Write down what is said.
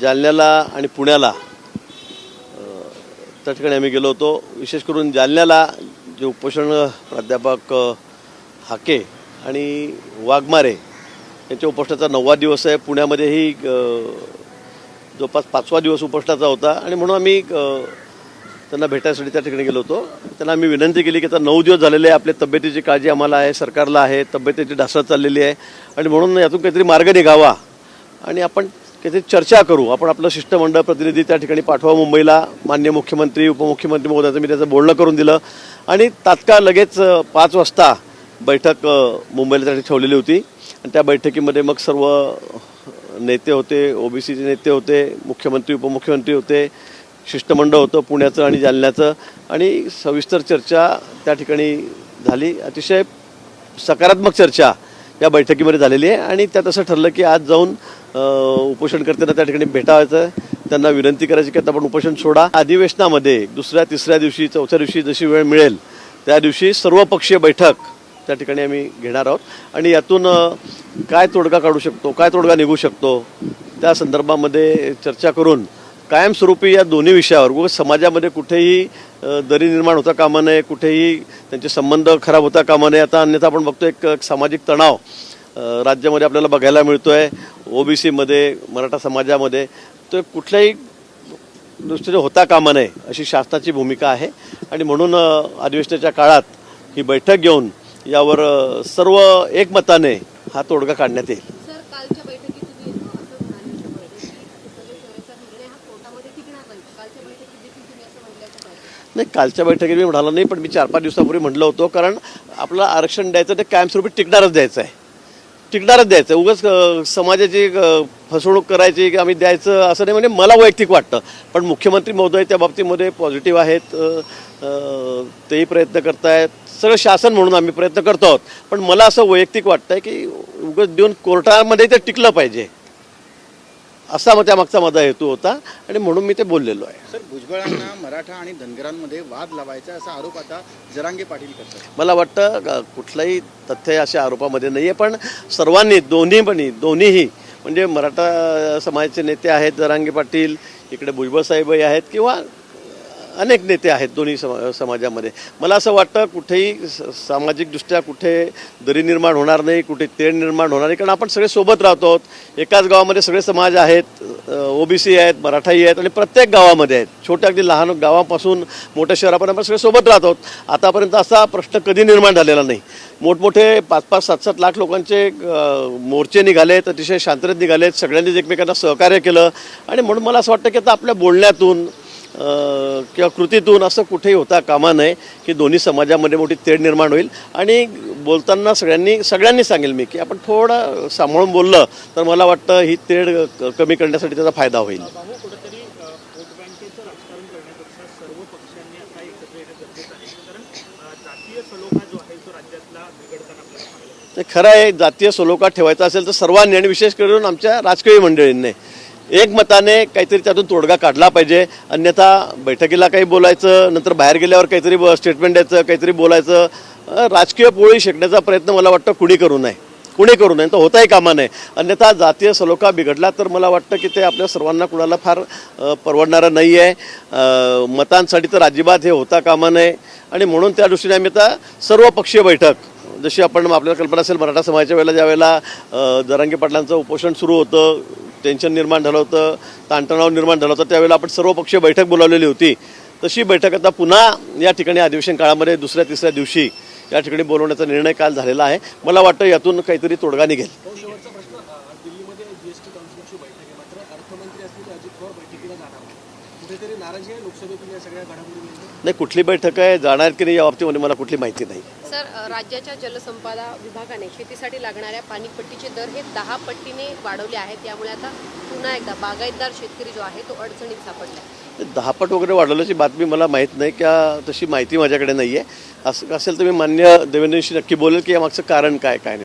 जालन्याला आणि पुण्याला त्या ठिकाणी आम्ही गेलो होतो. विशेष करून जालन्याला जे उपोषण प्राध्यापक हाके आणि वाघमारे यांच्या उपोषणाचा नववा दिवस आहे. पुण्यामध्येही जवळपास पाचवा दिवस उपोषणाचा होता आणि म्हणून आम्ही त्यांना भेटायसाठी त्या ठिकाणी गेलो होतो. त्यांना आम्ही विनंती केली की आता नऊ दिवस झालेले आहे. आपल्या तब्येतीची काळजी आम्हाला आहे. सरकारला आहे. तब्येतीची ढासळत चाललेली आहे. आणि म्हणून यातून काहीतरी मार्ग निघावा. आणि आपण काहीतरी चर्चा करू. आपण आपलं शिष्टमंडळ प्रतिनिधी त्या ठिकाणी पाठवा मुंबईला. मान्य मुख्यमंत्री उपमुख्यमंत्री महोदयाचं मी त्याचं बोलणं करून दिलं. आणि तात्काळ लगेच पाच वाजता बैठक मुंबईला त्यासाठी ठेवलेली होती. आणि त्या बैठकीमध्ये मग सर्व नेते होते ओबीसीचे नेते होते मुख्यमंत्री उपमुख्यमंत्री होते शिष्टमंडळ होतं पुण्याचं आणि जालन्याचं. आणि सविस्तर चर्चा त्या ठिकाणी झाली. अतिशय सकारात्मक चर्चा या बैठकीमध्ये झालेली आहे. आणि त्यात असं ठरलं की आज जाऊन उपोषणकर्त्यांना त्या ठिकाणी भेटायचं त्यांना विनंती करायची की आपण उपोषण सोडा. अधिवेशनामध्ये दुसऱ्या तिसऱ्या दिवशी चौथ्या दिवशी जशी वेळ मिळेल त्या दिवशी सर्वपक्षीय बैठक त्या ठिकाणी आम्ही घेणार आहोत. आणि यातून काय तोडगा काढू शकतो काय तोडगा निघू शकतो त्या संदर्भामध्ये चर्चा करून कायमस्वरूपी या दोन्ही विषयावर व समाजामध्ये कुठेही दरी निर्माण होता कामा नये कुठेही त्यांचे संबंध खराब होता कामा नये. आता अन्यथा आपण बघतो एक एक सामाजिक तणाव राज्यामध्ये आपल्याला बघायला मिळतो आहे ओबीसीमध्ये मराठा समाजामध्ये तो कुठल्याही दृष्टीने होता कामा नये अशी शासनाची भूमिका आहे. आणि म्हणून अधिवेशनाच्या काळात ही बैठक घेऊन यावर सर्व एकमताने हा तोडगा काढण्यात येईल. नाही. कालच्या बैठकीत मी म्हणालो नाही पण मी चार पाच दिवसापूर्वी म्हटलं होतं कारण आपलं आरक्षण द्यायचं ते कायमस्वरूपी टिकणारच द्यायचं आहे. टिकणारच द्यायचं. उगाच समाजाची फसवणूक करायची की आम्ही द्यायचं असं नाही म्हणजे मला वैयक्तिक वाटतं. पण मुख्यमंत्री महोदय त्या बाबतीमध्ये पॉझिटिव्ह आहेत तेही प्रयत्न करतायत. सगळं शासन म्हणून आम्ही प्रयत्न करतो आहोत. पण मला असं वैयक्तिक वाटतं आहे की उगाच देऊन कोर्टामध्ये ते टिकलं पाहिजे. असा मग त्यामागचा माझा हेतू होता आणि म्हणून मी ते बोललेलो आहे. सर भुजबळांना मराठा आणि धनगरांमध्ये वाद लावायचा असा आरोप आता जरांगे पाटील करतात. मला वाटतं कुठलंही तथ्य अशा आरोपामध्ये नाही आहे पण सर्वांनी दोन्ही पण दोन्हीही म्हणजे मराठा समाजाचे नेते आहेत जरांगे पाटील इकडे भुजबळ साहेबही आहेत किंवा अनेक नेते आहेत दोन्ही समा समाजामध्ये. मला असं वाटतं कुठेही स- सामाजिकदृष्ट्या कुठे दरी निर्माण होणार नाही कुठे तेढ निर्माण होणार नाही कारण आपण सगळे सोबत राहतो एकाच गावामध्ये सगळे समाज आहेत ओबीसी आहेत मराठाही आहेत आणि प्रत्येक गावामध्ये आहेत. छोट्या अगदी लहान गावापासून मोठ्या शहरापर्यंत आपण सगळे सोबत राहतो आतापर्यंत असा प्रश्न कधी निर्माण झालेला नाही. मोठमोठे पाच पाच सात सात लाख लोकांचे मोर्चे मोर्चे निघालेत अतिशय शांततेत निघालेत सगळ्यांनीच एकमेकांना सहकार्य केलं. आणि म्हणून मला असं वाटतं की आता आपल्या बोलण्यातून किंवा कृतीतून असं कुठेही होता कामा नये की दोन्ही समाजामध्ये मोठी तेढ निर्माण होईल. आणि बोलताना सगळ्यांनी सगळ्यांनी सांगेल मी की आपण थोडं सांभाळून बोललं तर मला वाटतं ही तेढ कमी करण्यासाठी त्याचा फायदा होईल. खरं आहे जातीय सलोखा ठेवायचा असेल तर सर्वांनी आणि विशेष करून आमच्या राजकीय मंडळींनी एकमताने काहीतरी त्यातून तोडगा काढला पाहिजे. अन्यथा बैठकीला काही बोलायचं नंतर बाहेर गेल्यावर काहीतरी स्टेटमेंट द्यायचं काहीतरी बोलायचं. राजकीय पोळी शेकण्याचा प्रयत्न मला वाटतं कुणी करू नये. कुणी करू नये तर होताही कामा नये. अन्यथा जातीय सलोखा बिघडला तर मला वाटतं की ते आपल्या सर्वांना कुणाला फार परवडणारं नाही आहे मतांसाठी तर अजिबात हे होता कामा नये. आणि म्हणून त्या दृष्टीने आम्ही आता सर्वपक्षीय बैठक जशी आपण आपल्याला कल्पना असेल मराठा समाजाच्या वेळेला ज्या वेळेला पाटलांचं उपोषण सुरू होतं टेन्शन निर्माण झालं होतं ताणतणाव निर्माण झाला होता त्यावेळेला आपण सर्वपक्षीय बैठक बोलावलेली होती. तशी बैठक आता पुन्हा या ठिकाणी अधिवेशन काळामध्ये दुसऱ्या तिसऱ्या दिवशी या ठिकाणी बोलवण्याचा निर्णय काल झालेला आहे. मला वाटतं यातून काहीतरी तोडगा निघेल. आहे. मात्र अर्थमंत्री असलेले अजित पवार बैठकीला जाणार नाही. कुठेतरी नाराजी आहे लोकसभेतील या सगळ्या घडामोडी नाही कुठली बैठक आहे जाणार की नाही या बाबतीमध्ये मला कुठली माहिती नाही. सर राज्याच्या जलसंपदा विभागाने शेतीसाठी लागणाऱ्या पाणीपट्टीचे दर हे दहा पट्टीने वाढवले आहेत. त्यामुळे आता पुन्हा एकदा बागायतदार शेतकरी जो आहे तो अडचणीत सापडला आहे. दहापट वगैरे वाढवल्याची बातमी मला माहीत नाही किंवा तशी माहिती माझ्याकडे नाही आहे असं असेल तर मी मान्य देवेंद्रशी नक्की बोलेल की यामागचं कारण काय काय नाही.